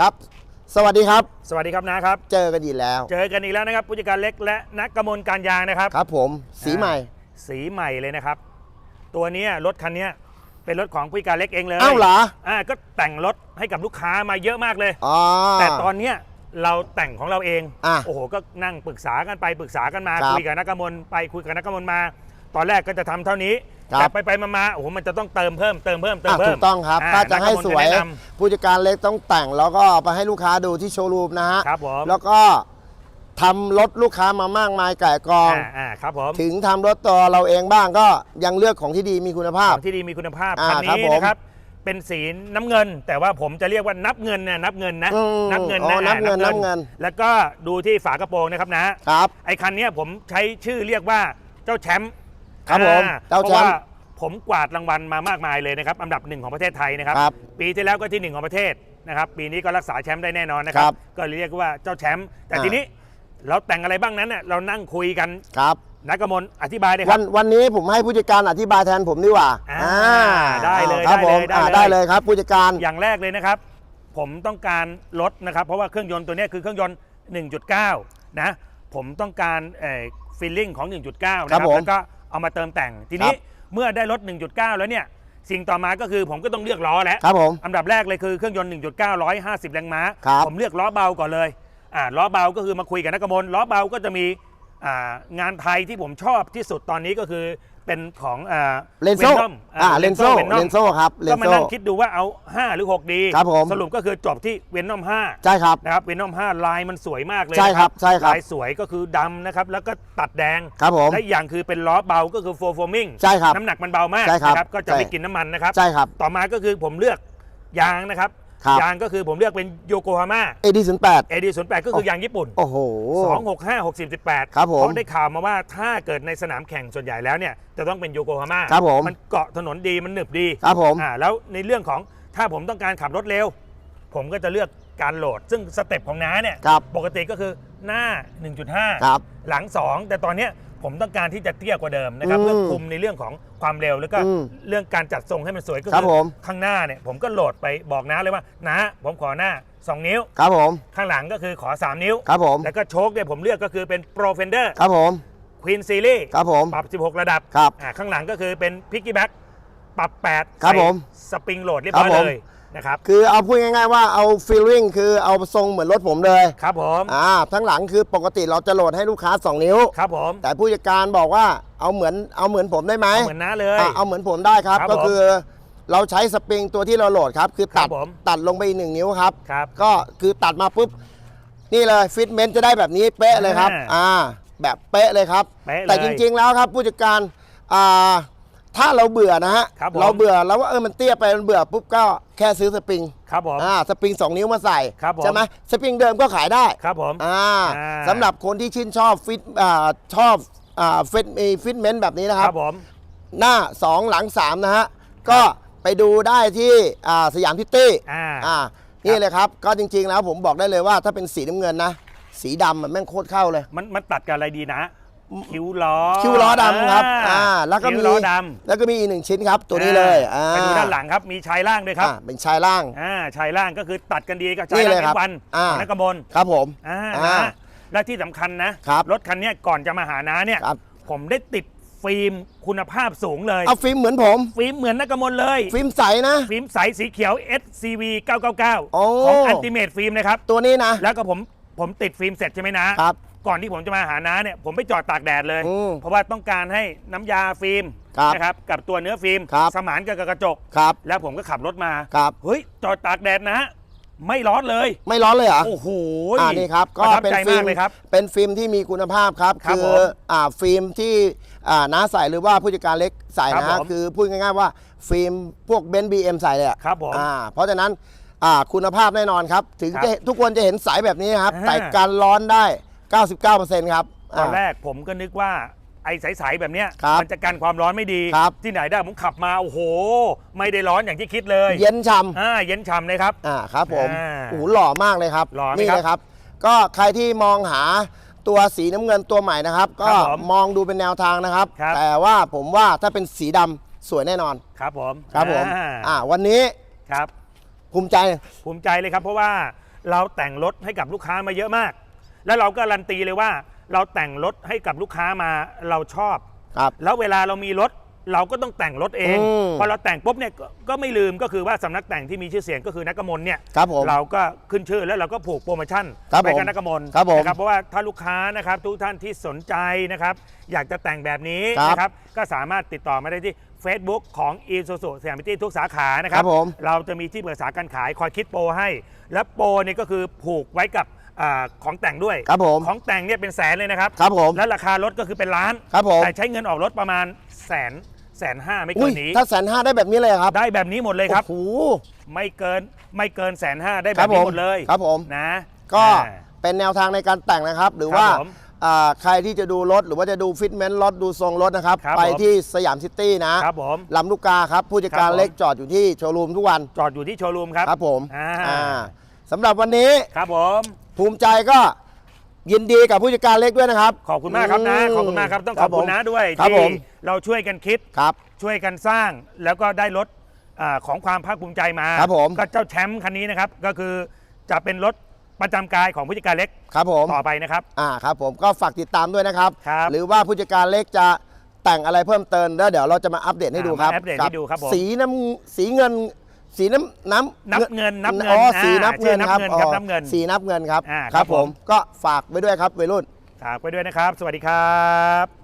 ครับ สวัสดีครับ สวัสดีครับนะครับ เจอกันอีกแล้ว เจอกันอีกแล้วนะครับผู้จัดการเล็กและนักกมลการยางนะครับ ครับผม สีใหม่ สีใหม่เลยนะครับ ตัวเนี้ยรถคันเนี้ยเป็นรถของผู้จัดการเล็กเองเลยอ้าวเหรอ อ่าก็แต่งรถให้กับลูกค้ามาเยอะมากเลย อ๋อ แต่ตอนเนี้ยเราแต่งของเราเอง อะโอ้โห ก็นั่งปรึกษากันไปปรึกษากันมา ครับ คุยกับนักกมลไปคุยกับนักกมลมา ตอนแรกก็จะทำเท่านี้ ครับ แต่ไปไปๆมาๆโอ้โหมันจะต้องเติมเพิ่มเติมเพิ่มเติมอะเพิ่ถูมกต้องครับาถ้าจะให้นักกมลสวยแนะน ผู้จัดการเล็กต้องแต่งแล้วก็เอาไปให้ลูกค้าดูที่โชว์รูมนะฮะครับผมแล้วก็ทำรถลูกค้ามามากมายไก่ายกอง อ่าอ่าครับผมถึงทำรถตัวเราเองบ้างก็ยังเลือกของที่ดีมีคุณภาพของที่ดีมีคุณภาพอ่าคันครับนี้ผม นะครับ เป็นสีน้ำเงิน แต่ว่าผมจะเรียกว่านับเงินนะนับเงินนะ อืมนับเงินอ๋นะอนับเงินนับเงินแล้วก็ดูที่ฝากระโปรงนะครับนะ ครับ ไอ้คันเนี้ยผมใช้ชื่อเรียกว่าเจ้าแชมป์ ครับผมอ่เจ้าเพแชราะมว่าป์ผมกวาดรางวัลมามากมายเลยนะครับอันดับหนึ่งของประเทศไทยนะครับ ครับปีที่แล้วก็ที่หนึ่งของประเทศนะครับ ปีนี้ก็รักษาแชมป์ได้แน่นอนนะครัครับก็เรียกว่าเจ้าแชมป์แต่อ่า ทีนี้เราแต่งอะไรบ้างนั้นเน่ยเรานั่งคุยกันครับ นักกมลอธิบายเลยควัรับ นวันนี้ผมให้ผู้จัดการอธิบายแทนผมดีกว่าอ่าได้เลยครับได้ผเลมยได้อ่าเลย ได้เลยครับผู้จัดการ อย่างแรกเลยนะครับ ผมต้องการลดนะครับ เพราะว่าเครื่องยนต์ตัวเนี้ยคือเครื่องยนต์ 1.9 นะ ผมต้องการฟีลลิ่งของ 1.9 นะคครัรับบผมแล้วก็ เอามาเติมแต่ง ทีนี้ครับเมื่อได้รถ 1.9 แล้วเนี่ยสิ่งต่อมาก็คือผมก็ต้องเลือกล้อแล้วครับผมอันดับแรกเลยคือเครื่องยนต์ 1.9 150 แรงม้าครับผมเลือกล้อเบาก่อนเลยอ่าล้อเบาก็คือมาคุยกับนักกมลล้อเบาก็จะมีอ่างานไทยที่ผมชอบที่สุดตอนนี้ก็คือ เป็นของอ่า เลนโซ่ Venom อ่าเลนโซ่ Venom เลนโซ่ครับเลก็นมาโซ่นั่งคิดดูว่าเอา 5 หรือ 6 ดีครับผม สรุปก็คือจบที่เวนอม5ใช่ครับ นะครับเวนอม5ลายมันสวยมากเลยใช่ครับนะใช่ครับ ลายสวยก็คือดำนะครับ แล้วก็ตัดแดง ครับผม และอีกอย่างคือเป็นล้อเบาก็คือโฟร์โฟมิงใช่ครับน้ำหนักมันเบามากใช่ครับนะก็จะใช่ ไม่กินน้ำมันนะครับ ใช่ครับ ต่อมาก็คือผมเลือกยางนะครับ ครับ ยางก็คือผมเลือกเป็นโยโกฮาม่าเอดีศูนย์แปดเอดีศูนย์แปดก็คือยางญี่ปุ่น โอ้โห 2 6 5 6 0 18ครับผมเพราะได้ข่าวมาว่าถ้าเกิดในสนามแข่งส่วนใหญ่แล้วเนี่ยจะต้องเป็นโยโกฮาม่าครับผมมันเกาะถนนดีมันหนึบดีครับผมอ่าแล้วในเรื่องของถ้าผมต้องการขับรถเร็ว ผมก็จะเลือกการโหลด ซึ่งสเต็ปของน้าเนี่ยครับปกติก็คือ หน้า 1.5 ครับ หลัง 2 แต่ตอนเนี้ยผมต้องการที่จะเตี้ยกว่าเดิมนะครับ อืมเพื่อคุมในเรื่องของความเร็วแล้วก็อืมเรื่องการจัดทรงให้มันสวยก็ครัคืบผม ข้างหน้าเนี่ยผมก็โหลดไปบอกน้าเลยว่าน้าผมขอหน้า 2 นิ้ว ครับผม ข้างหลังก็คือขอ 3 นิ้ว ครับผม แล้วก็โชคเนี่ยผมเลือกก็คือเป็น Pro Fender ครับผม Queen Series ครับผม ปรับ 16 ระดับครับอ่าข้างหลังก็คือเป็น Piggyback ปรับ 8 ครับใส่ผม สปริงโหลดเรียบร้อยครับผม เลย นะครับ คือเอาพูดง่ายๆว่าเอาฟีลลิ่งคือเอาทรงเหมือนรถผมเลยครับผมอ่าทั้งหลังคือปกติเราจะโหลดให้ลูกค้า 2 นิ้ว ครับผมแต่ผู้จัดการบอกว่าเอาเหมือนเอาเหมือนผมได้ไหมเอาเหมือนน้าเลย อะเอาเหมือนผมได้ครับ ครับก็ผมคือเราใช้สปริงตัวที่เราโหลดครับ คือตัดครับผม ตัดลงไปอีกหนึ่งนิ้วครับ ครับ ก็คือตัดมาปุ๊บ นี่เลยฟิตเมนต์จะได้แบบนี้เป๊ะเลยครับอ่า อ่าแบบเป๊ะเลยครับเป๊ะเลยแต่จริงๆแล้วครับผู้จัดการอ่า ถ้าเราเบื่อนะฮะครับผม เราเบื่อแล้วว่าเออมันเตี้ยไปมันเบื่อปุ๊บก็แค่ซื้อสปริงครับผม อ่าสปริง 2 นิ้วมาใส่ครับผม ใช่ไหมสปริงเดิมก็ขายได้ ครับผม อ่าอ่า สำหรับคนที่ชื่นชอบฟิตอ่าชอบอ่าฟิตมีฟิตเมนต์แบบนี้นะคครัรับ บผม หน้า 2 หลัง 3 นะฮะ ก็ไปดูได้ที่อ่าสยามพิตตี้อ่า อ่านี่เลยครับ ก็จริงๆแล้วผมบอกได้เลยว่าถ้าเป็นสีน้ำเงินนะ สีดำมันแม่งโคตรเข้าเลย มันมันตัดกับอะไรดีนะ คิ้วล้อคิ้วล้อดำครับอ่าแล้วก็คิ้มีวล้อดแล้วก็มีอีกหนึ่งชิ้นครับำตัวนี้เลยอ่าอ่าไปดูด้านหลังครับมีชายล่างด้วยครับอ่าเป็นชายล่าง อ่าชายล่างก็คือตัดกันดีกับนี่ชายเลล่ายงครับเอ็วันอ่า นักกมลครับผม อ่าอ่านะและที่สำคัญนะครับรถคันเนี้ยก่อนจะมาหาน้าเนี่ย ครับ ผมได้ติดฟิล์มคุณภาพสูงเลย เอาฟิล์มเหมือนผม ฟิล์มเหมือนนักกมลเลย ฟิล์มใสนะ ฟิล์มใสสีเขียว SCV 999 โอ้ ของอันติเมทฟิล์มนะครับ ตัวนี้นะ แล้วก็ผมผมติดฟิล์มเสร็จใช่ไหมนะครับ ก่อนที่ผมจะมาหาน้าเนี่ยผมไปจอดตากแดดเลย อืมเพราะว่าต้องการให้น้ำยาฟิล์มครับนะครับกับตัวเนื้อฟิล์มครับ สมานกับกระจก ครับแล้วผมก็ขับรถมา ครับ เฮ้ย จอดตากแดดนะ ไม่ร้อนเลย ไม่ร้อนเลยเหรอ โอ้โหอ่านี่ครับปก็ระทับเป็นใจฟิมาล์กมเลยครับ เป็นฟิล์มที่มีคุณภาพครับครับคืผมอ่าฟิล์มที่อ่าน้าใส่หรือว่าผู้จัดการเล็กใส่ครับนะผมคือพูดง่ายๆว่าฟิล์มพวกเบนซ์บีเอ็มใส่เลยอะครับผมอ่าเพราะฉะนั้นอ่าคุณภาพแน่นอนครับ ถึงครับจะทุกคนจะเห็นสายแบบนี้ครับอ่า แต่การร้อนได้ 99%ครับตอนอ่าแรกผมก็นึกว่าไอ้ใสๆแบบเนี้ยครับมันจะกันความร้อนไม่ดี ครับ ที่ไหนได้ผมขับมาโอ้โห ไม่ได้ร้อนอย่างที่คิดเลยเย็นช่อ่าเย็นฉ่ำเลยครับำอ่าครับผมอ่าโอ้โหหล่อมากเลยครับหล่อไหมนี่ครับเลยครับ ก็ใครที่มองหาตัวสีน้ำเงินตัวใหม่นะครับ ก็ครับผมมองดูเป็นแนวทางนะครับ ครับ แต่ว่าผมว่าถ้าเป็นสีดำสวยแน่นอนครับผมครับผมอ่าอ่าวันนี้ครับ ภูมิใจ ภูมิใจเลยครับ เพราะว่าเราแต่งรถให้กับลูกค้ามาเยอะมาก แล้วเราก็การันตีเลยว่า เราแต่งรถให้กับลูกค้ามาเราชอบ ครับ แล้วเวลาเรามีรถเราก็ต้องแต่งรถเอง อืม พอเราแต่งปุ๊บเนี่ยก็ก็ไม่ลืมก็คือว่าสำนักแต่งที่มีชื่อเสียงก็คือนักกมลเนี่ย ครับผม เราก็ขึ้นชื่อแล้วเราก็ผูกโปรโมชั่นครับไปผมกับนักกมลครับผมนะครับเพราะว่าถ้าลูกค้านะครับทุกท่านที่สนใจนะครับอยากจะแต่งแบบนี้ครับนะครับก็สามารถติดต่อมาได้ที่ Facebook ของ e s u s u สยามพิตี้ทุกสาขานะครัครับผมเราจะมีที่ปรึกษาการขายคอยคิดโปรให้ และโปรเนี่ยก็คือผูกไว้กับ อาของแต่งด้วย ครับผม ของแต่งเนี่ยเป็นแสนเลยนะครับ ครับผม และราคารถก็คือเป็นล้าน ครับผม แต่ใช้เงินออกรถประมาณแสนแสนห้าไม่อุ้เกิยนนี้ ถ้าแสนห้าได้แบบนี้เลยเหรอครับได้แบบนี้หมดเลยครับ โอ้โห ไม่เกินไม่เกินแสนห้าได้แบครับบนี้ผมหมดเลยครับผม นะก็อ่า เป็นแนวทางในการแต่งนะครับ หรือครับว่าผมอ่าใครที่จะดูรถหรือว่าจะดูฟิตเมนต์รถดูทรงรถนะครับ ครับไปผมที่สยามซิตี้นะครับผม ลำลูกกาครับ ผู้จัดการครับผม เล็กจอดอยู่ที่โชว์รูมทุกวัน จอดอยู่ที่โชว์รูมครับครับผมอ่าอ่า สำหรับวันนี้ครับผม ภูมิใจก็ยินดีกับผู้จัดการเล็กด้วยนะครับขอบคุณมากครับนะมขอบคุณมากครับต้องขอบคุณนะด้วยครับที่ผมเราช่วยกันคิดครับ ช่วยกันสร้างแล้วก็ได้รถอาของความภาคภูมิใจมาครับผม ก็เจ้าแชมป์คันนี้นะครับ ก็คือจะเป็นรถประจำกายของผู้จัดการเล็กครับผม ต่อไปนะครับ อ่าครับผมก็ฝากติดตามด้วยนะครับ ครับ หรือว่าผู้จัดการเล็กจะแต่งอะไรเพิ่มเติมแล้วเดี๋ยวเราจะมาอัปเดตให้ดูครับอ่ามาอัปเดตให้ดูครับผม สีน้ำสีเงิน สีน้ำน้ำนับเงินนับเงินอ๋ออ่าสีนับเงินชื่อนับครับเงินครับอ๋อนับเงินสีนับเงินครับอ่าครับครับผผม มก็ฝากไว้ด้วยครับวัยรุ่น ฝากไว้ด้วยนะครับ สวัสดีครับ